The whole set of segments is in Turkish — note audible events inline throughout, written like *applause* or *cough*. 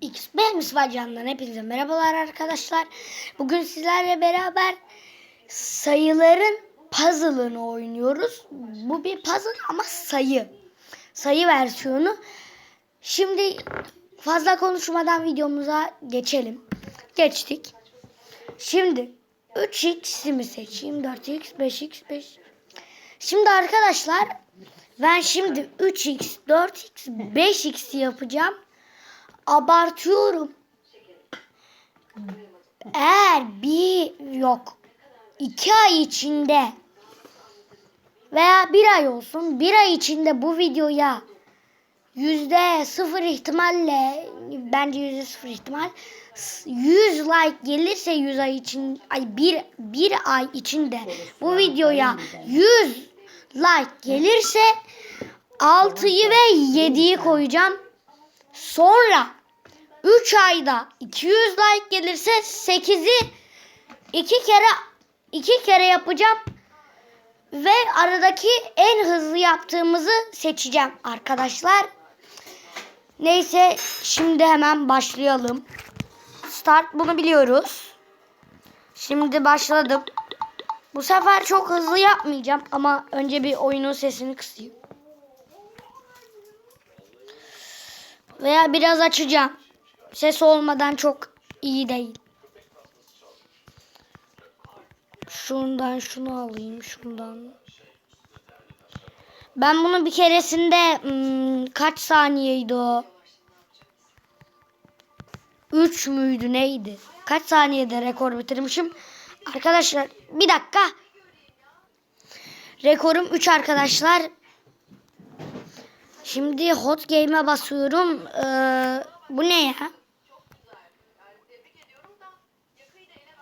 X ben Misva Can'dan hepinize merhabalar arkadaşlar. Bugün sizlerle beraber sayıların puzzle'ını oynuyoruz. Bu bir puzzle ama sayı. Sayı versiyonu. Şimdi fazla konuşmadan videomuza geçelim. Geçtik. Şimdi 3x'imi seçeyim. 4x, 5x, 5 Şimdi arkadaşlar ben şimdi 3x, 4x, 5x yapacağım abartıyorum. Eğer bir yok iki ay içinde veya bir ay olsun bir ay içinde bu videoya yüzde sıfır ihtimalle bence yüzde sıfır ihtimal 100 like gelirse 100 ay için ay bir, bir ay içinde bu videoya 100 like gelirse 6'yı ve 7'yi koyacağım. Sonra 3 ayda 200 like gelirse 8'i 2 kere 2 kere yapacağım. Ve aradaki en hızlı yaptığımızı seçeceğim arkadaşlar. Neyse şimdi hemen başlayalım. Start bunu biliyoruz. Şimdi başladım. Bu sefer çok hızlı yapmayacağım ama önce bir oyunun sesini kısayım. Veya biraz açacağım. Ses olmadan çok iyi değil. Şundan şunu alayım. Şundan. Ben bunu bir keresinde hmm, kaç saniyeydi o? 3 müydü neydi? Kaç saniyede rekor bitirmişim? Arkadaşlar bir dakika. Rekorum 3 arkadaşlar. Şimdi hot game'e basıyorum. Ee, bu ne ya?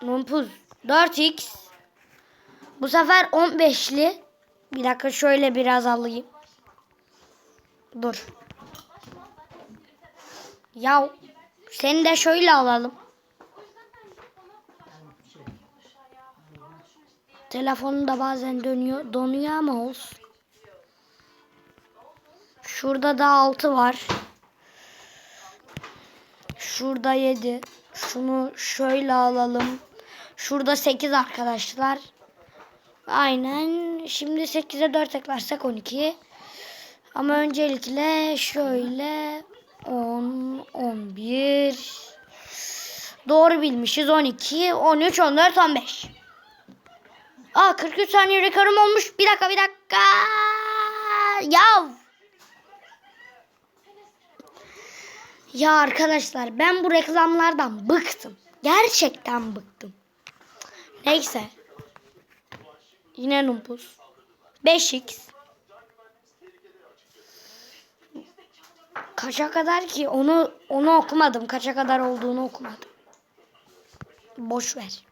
Mumpuz. 4x. Bu sefer 15'li. Bir dakika şöyle biraz alayım. Dur. Ya seni de şöyle alalım. Telefonum da bazen dönüyor, donuyor ama olsun. Şurada da 6 var. Şurada 7. Şunu şöyle alalım. Şurada 8 arkadaşlar. Aynen. Şimdi 8'e 4 eklersek 12. Ama öncelikle şöyle 10, 11. Doğru bilmişiz. 12, 13, 14, 15. Aa 43 saniye rekorum olmuş. Bir dakika bir dakika. Yav. Ya arkadaşlar ben bu reklamlardan bıktım. Gerçekten bıktım. Neyse. Yine numpus. 5x. Kaça kadar ki onu onu okumadım. Kaça kadar olduğunu okumadım. Boş ver.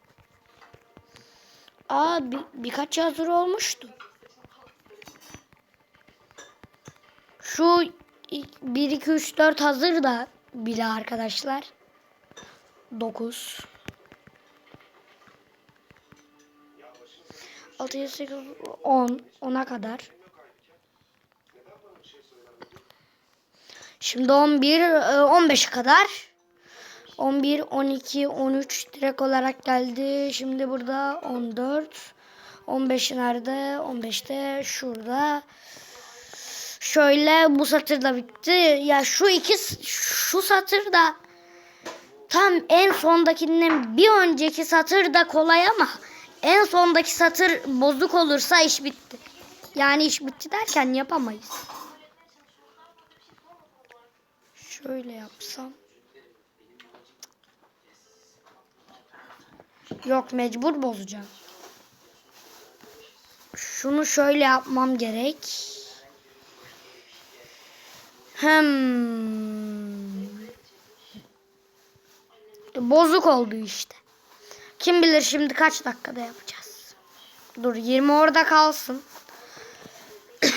Aa bir, birkaç hazır olmuştu. Şu 1 2 3 4 hazır da bile arkadaşlar. 9 6 7 8 10 10'a kadar. Şimdi 11 15'e kadar. 11 12 13 direkt olarak geldi. Şimdi burada 14 15 nerede? 15'te şurada. Şöyle bu satır da bitti. Ya şu iki şu satır da tam en sondakinden bir önceki satır da kolay ama en sondaki satır bozuk olursa iş bitti. Yani iş bitti derken yapamayız. Şöyle yapsam. Yok mecbur bozacağım. Şunu şöyle yapmam gerek. Hmm. Bozuk oldu işte. Kim bilir şimdi kaç dakikada yapacağız. Dur 20 orada kalsın. *coughs*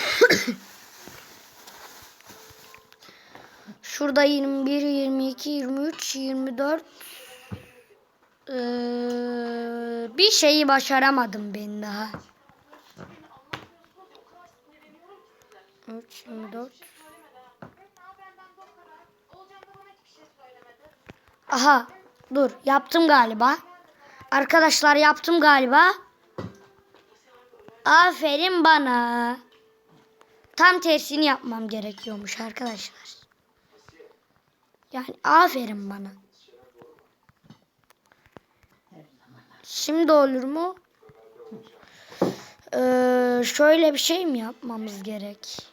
Şurada 21, 22, 23, 24. Ee, bir şeyi başaramadım ben daha. 3, 24. Aha dur yaptım galiba. Arkadaşlar yaptım galiba. Aferin bana. Tam tersini yapmam gerekiyormuş arkadaşlar. Yani aferin bana. Şimdi olur mu? Ee, şöyle bir şey mi yapmamız gerek?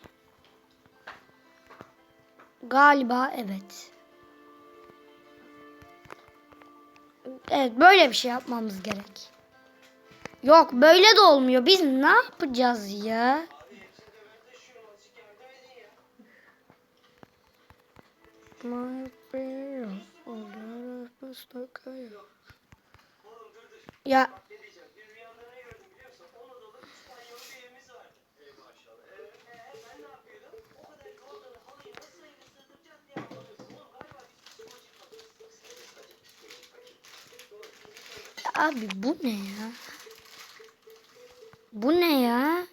Galiba evet. Evet böyle bir şey yapmamız gerek. Yok böyle de olmuyor. Biz ne yapacağız ya? Ya Abi bu ne ya? Bu ne ya?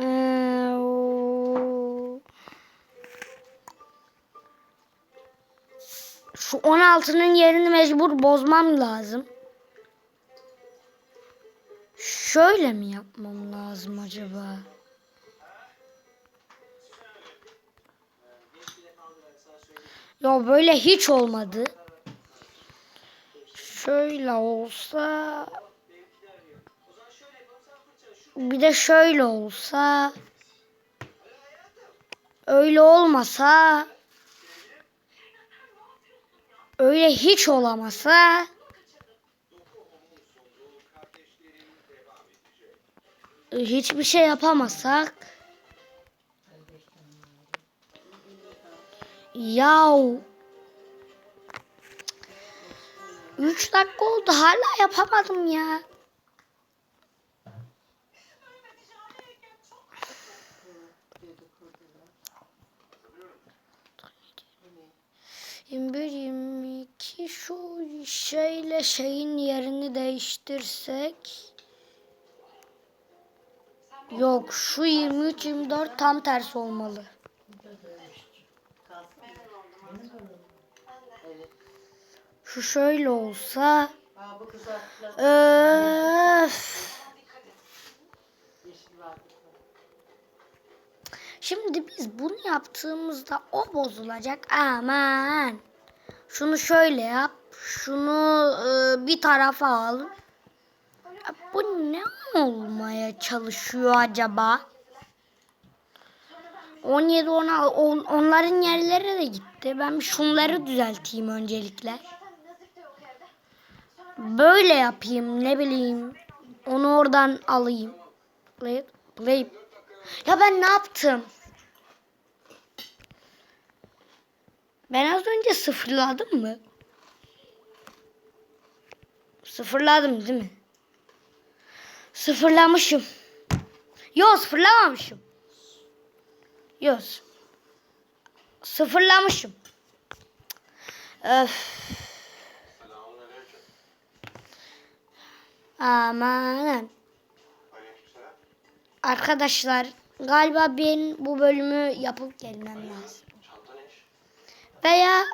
Ee, Şu 16'nın yerini mecbur bozmam lazım. Şöyle mi yapmam lazım acaba? Ya böyle hiç olmadı. Şöyle olsa bir de şöyle olsa öyle olmasa öyle hiç olamasa hiçbir şey yapamasak Yahu 3 dakika oldu hala yapamadım ya. Yirmi bir, yirmi iki şu şeyle şeyin yerini değiştirsek. Yok şu 23 24 tam tersi olmalı. Şu şöyle olsa. Öf. var. Şimdi biz bunu yaptığımızda o bozulacak. Aman. Şunu şöyle yap. Şunu e, bir tarafa al. Ya bu ne olmaya çalışıyor acaba? 17 16 on, onların yerleri de gitti. Ben şunları düzelteyim öncelikle. Böyle yapayım ne bileyim. Onu oradan alayım. Play, play. Ya ben ne yaptım? Ben az önce sıfırladım mı? Sıfırladım değil mi? Sıfırlamışım. Yok sıfırlamamışım. Yok. Sıfırlamışım. Öf. Aman. Arkadaşlar galiba ben bu bölümü yapıp gelmem lazım. Veya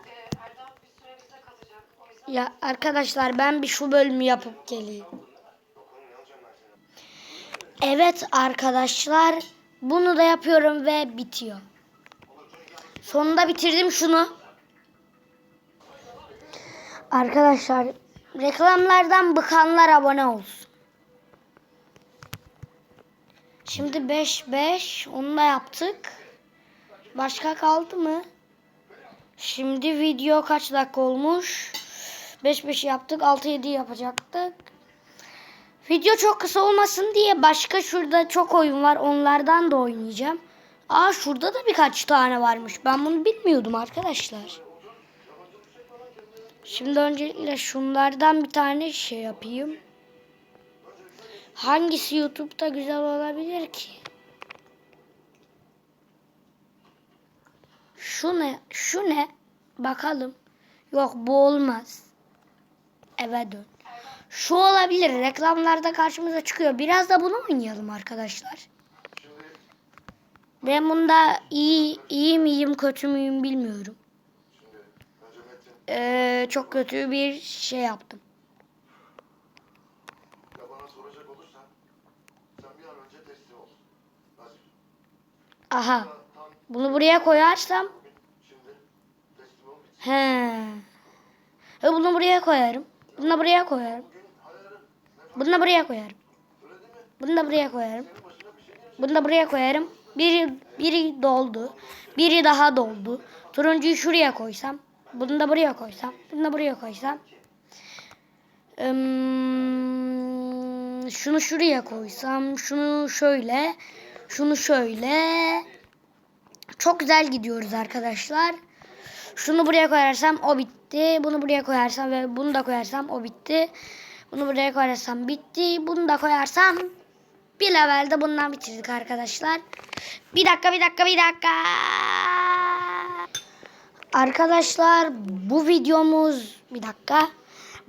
ya arkadaşlar ben bir şu bölümü yapıp geleyim. Evet arkadaşlar bunu da yapıyorum ve bitiyor. Sonunda bitirdim şunu. Arkadaşlar reklamlardan bıkanlar abone olsun. Şimdi 5 5 onu da yaptık. Başka kaldı mı? Şimdi video kaç dakika olmuş? 5 5 yaptık. 6 7 yapacaktık. Video çok kısa olmasın diye başka şurada çok oyun var. Onlardan da oynayacağım. Aa şurada da birkaç tane varmış. Ben bunu bilmiyordum arkadaşlar. Şimdi öncelikle şunlardan bir tane şey yapayım. Hangisi YouTube'da güzel olabilir ki? Şu ne? Şu ne? Bakalım. Yok bu olmaz. Eve dön. Şu olabilir. Reklamlarda karşımıza çıkıyor. Biraz da bunu oynayalım arkadaşlar. Ben bunda iyi iyi miyim kötü müyüm bilmiyorum. Ee, çok kötü bir şey yaptım. Olursan sen bir an önce teslim ol. Hadi. Aha. Bunu buraya koyarsam he. E bunu buraya koyarım. Bunu da buraya koyarım. Bunu da buraya koyarım. Bunu da buraya koyarım. Şey. Bunu da buraya koyarım. Biri biri doldu. Biri daha doldu. Turuncuyu şuraya koysam. Bunu da buraya koysam. Bunu da buraya koysam. Şunu şuraya koysam. Şunu şöyle. Şunu şöyle. Çok güzel gidiyoruz arkadaşlar. Şunu buraya koyarsam o bitti. Bunu buraya koyarsam ve bunu da koyarsam o bitti. Bunu buraya koyarsam bitti. Bunu da koyarsam bir levelde bundan bitirdik arkadaşlar. Bir dakika bir dakika bir dakika. Arkadaşlar bu videomuz bir dakika.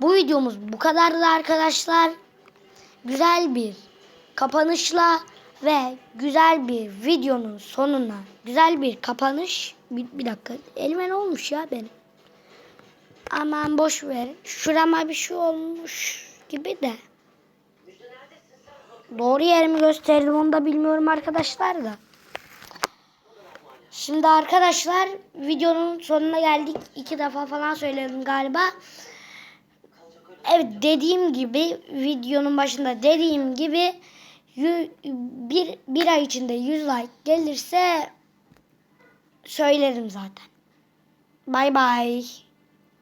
Bu videomuz bu kadardı arkadaşlar. Güzel bir kapanışla ve güzel bir videonun sonuna güzel bir kapanış. Bir, bir dakika elime ne olmuş ya benim? Aman boş ver. Şurama bir şey olmuş gibi de. Doğru yerimi gösterdim onu da bilmiyorum arkadaşlar da. Şimdi arkadaşlar videonun sonuna geldik. İki defa falan söyledim galiba. Evet dediğim gibi videonun başında dediğim gibi bir, bir ay içinde 100 like gelirse söylerim zaten. Bay bay.